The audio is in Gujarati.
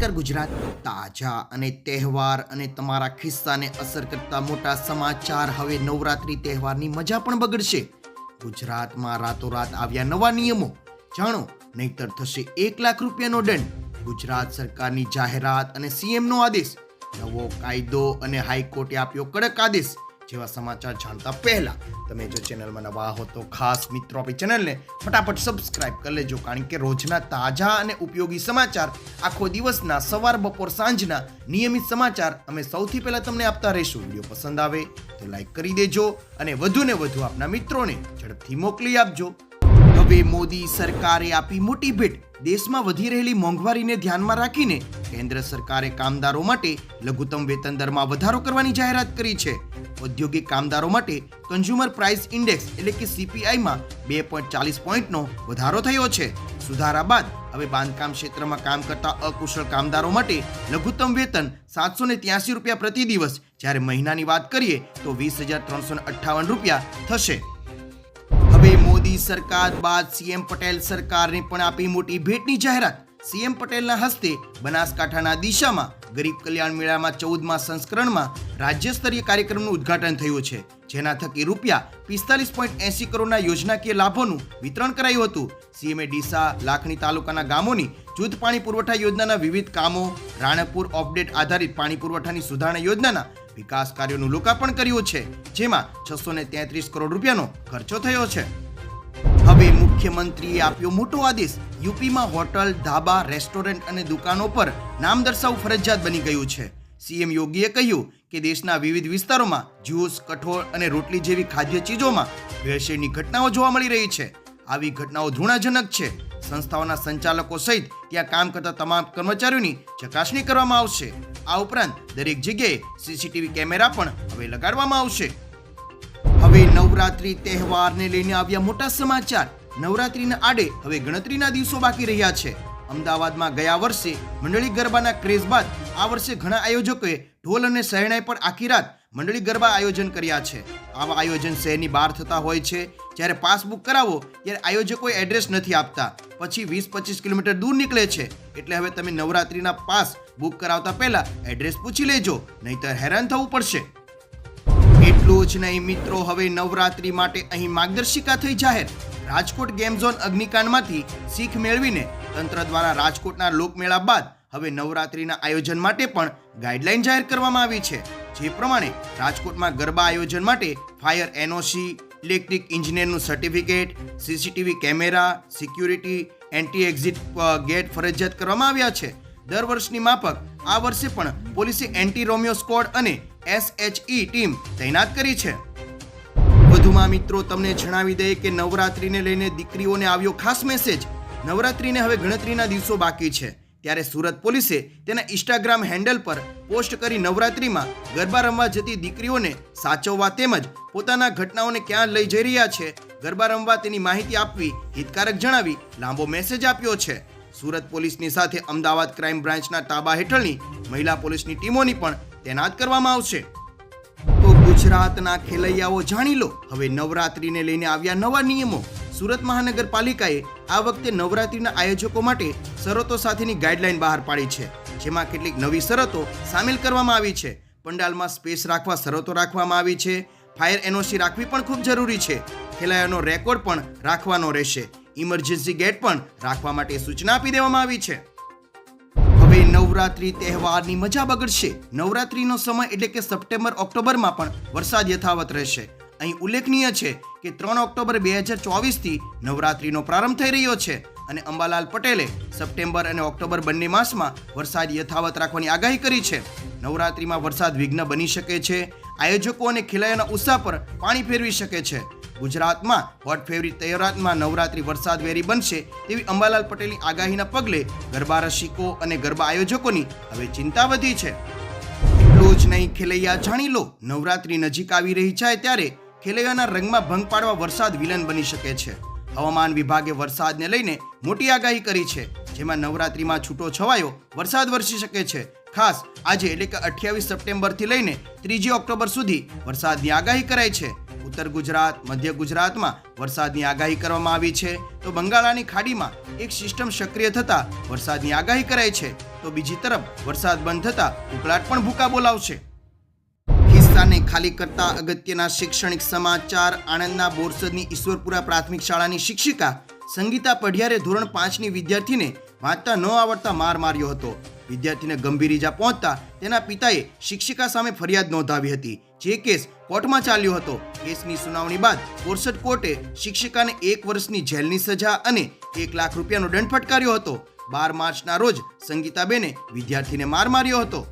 નમસ્કાર ગુજરાત તાજા અને તહેવાર અને તમારા ખિસ્સાને અસર કરતા મોટા સમાચાર હવે નવરાત્રી તહેવારની મજા પણ બગડશે. ગુજરાતમાં રાતોરાત આવ્યા નવા નિયમો. જાણો, નહીતર થશે એક લાખ રૂપિયાનો દંડ. ગુજરાત સરકારની જાહેરાત અને સીએમનો આદેશ. નવો કાયદો અને હાઈકોર્ટે આપ્યો કડક આદેશ. જેવા સમાચાર જાણતા પહેલા તમે જો ચેનલમાં નવા હો તો ખાસ મિત્રો આપણી ચેનલને ફટાફટ સબસ્ક્રાઇબ કરી લેજો, કારણ કે રોજના તાજા અને ઉપયોગી સમાચાર આખો દિવસના સવાર, બપોર, સાંજના નિયમિત સમાચાર અમે સૌથી પહેલા તમને આપતા રહીશું. વીડિયો પસંદ આવે તો લાઈક કરી દેજો અને વધુને વધુ આપના મિત્રોને ઝડપથી મોકલી આપજો. હવે મોદી સરકારે આપી મોટી ભેટ. દેશમાં વધી રહેલી મોંઘવારીને ધ્યાનમાં રાખીને કેન્દ્ર સરકારે કામદારો માટે લઘુત્તમ વેતન દરમાં વધારો કરવાની જાહેરાત કરી છે. ઔદ્યોગિક કામદારો માટે કન્ઝ્યુમર પ્રાઇસ ઇન્ડેક્સ એટલે કે સીપીઆઈમાં બે પોઈન્ટ ચાલીસ પોઈન્ટનો વધારો થયો છે. સુધારા બાદ હવે બાંધકામ ક્ષેત્રમાં કામ કરતા અકુશળ કામદારો માટે લઘુત્તમ વેતન સાતસો ને ત્યાસી રૂપિયા પ્રતિ દિવસ. જ્યારે મહિનાની વાત કરીએ તો વીસ હજાર ત્રણસો અઠ્ઠાવન રૂપિયા થશે. મોદી સરકાર બાદ સીએમ પટેલ સરકારને પણ આપી મોટી ભેટની જાહેરાત. સીએમ પટેલના હસ્તે બનાસકાંઠાના દિશામાં ગરીબ કલ્યાણ મેળામાં ચૌદમા સંસ્કરણમાં રાજ્ય સ્તરીય કાર્યક્રમનું ઉદ્ઘાટન થયું છે, જેના થકી રૂપિયા પિસ્તાલીસ પોઈન્ટ એસી કરોડના યોજનાકીય લાભોનું વિતરણ કરાયું હતું. સીએમએ ડીસા લાખણી તાલુકાના ગામોની જૂથ પાણી પુરવઠા યોજનાના વિવિધ કામો રાણકપુર અપડેટ આધારિત પાણી પુરવઠાની સુધારણા યોજનાના વિકાસ કાર્યોનું લોકાર્પણ કર્યું છે, જેમાં છસો ને તેત્રીસ કરોડ રૂપિયાનો ખર્ચો થયો છે. હવે મુખ્યમંત્રીએ આપ્યો મોટો આદેશ. યુપીમાં હોટલ, ધાબા, રેસ્ટોરન્ટ અને દુકાનો પર નામ દર્શાવવું ફરજિયાત બની ગયું છે. સીએમ યોગીએ કહ્યું કે દેશના વિવિધ વિસ્તારોમાં જ્યુસ, કઠોળ અને રોટલી જેવી ખાદ્ય ચીજોમાં ભેળસેળની ઘટનાઓ જોવા મળી રહી છે. આવી ઘટનાઓ ધૃણાજનક છે. સંસ્થાઓના સંચાલકો સહિત ત્યાં કામ કરતા તમામ કર્મચારીઓની ચકાસણી કરવામાં આવશે. આ ઉપરાંત દરેક જગ્યાએ સીસીટીવી કેમેરા પણ હવે લગાડવામાં આવશે. હવે નવરાત્રી તહેવારને લઈને આવ્યા મોટા સમાચાર. નવરાત્રીના આડે હવે ગણતરીના દિવસો બાકી રહ્યા છે. અમદાવાદમાં ગયા વર્ષે મંડળી ગરબાના ક્રેઝ બાદ આ વર્ષે ઘણા આયોજકોએ ઢોલ અને શહેણાઈ પર આખી રાત મંડળી ગરબા આયોજન કર્યા છે. આવા આયોજન શહેરની બહાર થતા હોય છે. જ્યારે પાસ બુક કરાવો ત્યારે આયોજકોએ એડ્રેસ નથી આપતા. પછી વીસ પચીસ કિલોમીટર દૂર નીકળે છે. એટલે હવે તમે નવરાત્રીના પાસ બુક કરાવતા પહેલા એડ્રેસ પૂછી લેજો. નહીતર હેરાન થવું પડશે. એટલું જ નહીં, મિત્રો. હવે નવરાત્રી માટે અહીં માર્ગદર્શિકા થઈ જાહેર. રાજકોટ ગેમ ઝોન અગ્નિકાંડમાંથી શીખ મેળવીને તંત્ર દ્વારા રાજકોટના લોકમેળા બાદ હવે નવરાત્રીના આયોજન માટે પણ ગાઈડલાઈન જાહેર કરવામાં આવી છે. જે પ્રમાણે રાજકોટમાં ગરબા આયોજન માટે fire NOC, electric ઇન્જિનિયરનું certificate, CCTV camera, security entry exit gate ફરજિયાત કરવામાં આવ્યા છે. દર વર્ષની માફક આ વર્ષે પણ પોલીસે એન્ટી રોમિયો સ્કોડ અને એસએચઈ ટીમ તૈનાત કરી છે. વધુમાં મિત્રો, તમને જણાવી દઈએ કે નવરાત્રીને લઈને દીકરીઓને આવ્યો ખાસ મેસેજ. નવરાત્રીને હવે ગણતરીના દિવસો બાકી છે. ત્યારે સુરત પોલીસે તેના ઇન્સ્ટાગ્રામ હેન્ડલ પર પોસ્ટ કરી નવરાત્રીમાં ગરબા રમવા જતી દીકરીઓને સાચવવા તેમજ પોતાના ઘટનાઓને ક્યાં લઈ જઈ રહ્યા છે, ગરબા રમવા તેની માહિતી આપવી હિતકારક જણાવી લાંબો મેસેજ આપ્યો છે. સુરત પોલીસની સાથે અમદાવાદ ક્રાઇમ બ્રાન્ચના તાબા હેઠળની મહિલા પોલીસની ટીમોની પણ તૈનાત કરવામાં આવશે. તો ગુજરાતના ખેલૈયાઓ જાણી લો. હવે નવરાત્રીને લઈને આવ્યા નવા નિયમો. સુરત મહાનગરપાલિકાએ આ વખતે નવરાત્રીના આયોજકો માટે શરતો સાથેની ગાઈડલાઈન બહાર પાડી છે, જેમાં કેટલીક નવી શરતો સામેલ કરવામાં આવી છે. પંડાલમાં સ્પેસ રાખવા શરતો રાખવામાં આવી છે. ફાયર એનઓસી રાખવી પણ ખૂબ જરૂરી છે. ખેલૈયાનો રેકોર્ડ પણ રાખવાનો રહેશે. ઇમરજન્સી ગેટ પણ રાખવા માટે સૂચના આપી દેવામાં આવી છે. હવે નવરાત્રી તહેવારની મજા બગડશે. નવરાત્રીનો સમય એટલે કે સપ્ટેમ્બર, ઓક્ટોબરમાં પણ વરસાદ યથાવત રહેશે. અહીં ઉલ્લેખનીય છે કે ત્રણ ઓક્ટોબર બે હજાર ચોવીસથી નવરાત્રીનો પ્રારંભ થઈ રહ્યો છે અને અંબાલાલ પટેલે સપ્ટેમ્બર અને ઓક્ટોબર બંને માસમાં વરસાદ યથાવત રાખવાની આગાહી કરી છે. નવરાત્રીમાં વરસાદ વિઘ્ન બની શકે છે, આયોજકો અને ખેલૈયાના ઉત્સાહ પર પાણી ફેરવી શકે છે. ગુજરાતમાં. હોટ ફેવરિટ તહેવારમાં નવરાત્રી વરસાદ વેરી બનશે તેવી અંબાલાલ પટેલની આગાહીના પગલે ગરબા રસિકો અને ગરબા આયોજકોની હવે ચિંતા વધી છે. એટલું જ નહીં ખેલૈયા જાણી લો, નવરાત્રી નજીક આવી રહી છે ત્યારે ખેલૈયાના રંગમાં ભંગ પાડવા વરસાદ વિલન બની શકે છે. હવામાન વિભાગે વરસાદને લઈને મોટી આગાહી કરી છે, જેમાં નવરાત્રિમાં છૂટો છવાયો, વરસાદ વરસી શકે છે. ખાસ આજે એટલે કે અઠ્યાવીસ સપ્ટેમ્બરથી લઈને ત્રીજી ઓક્ટોબર સુધી વરસાદની આગાહી કરાઈ છે. ઉત્તર ગુજરાત, મધ્ય ગુજરાતમાં વરસાદની આગાહી કરવામાં આવી છે. તો બંગાળાની ખાડીમાં એક સિસ્ટમ સક્રિય થતા વરસાદની આગાહી કરાઈ છે. તો બીજી તરફ વરસાદ બંધ થતા ઉકળાટ પણ ભૂકા બોલાવશે. ખિસ્સાને ખાલી કરતા અગત્યના શૈક્ષણિક સમાચાર, આણંદના બોરસદની ઈશ્વરપુરા પ્રાથમિક શાળાની શિક્ષિકા સંગીતા પઢિયારે ધોરણ પાંચની વિદ્યાર્થીને વાંચતા ન આવડતા માર માર્યો હતો. વિદ્યાર્થીને ગંભીર ઈજા પહોંચતા તેના પિતાએ શિક્ષિકા સામે ફરિયાદ નોંધાવી હતી. જે કેસ કોર્ટમાં ચાલ્યો હતો. કેસની સુનાવણી બાદ બોરસદ કોર્ટે શિક્ષિકાને એક વર્ષની જેલની સજા અને એક લાખ રૂપિયાનો દંડ ફટકાર્યો હતો. બાર માર્ચના રોજ સંગીતાબેને વિદ્યાર્થીને માર માર્યો હતો.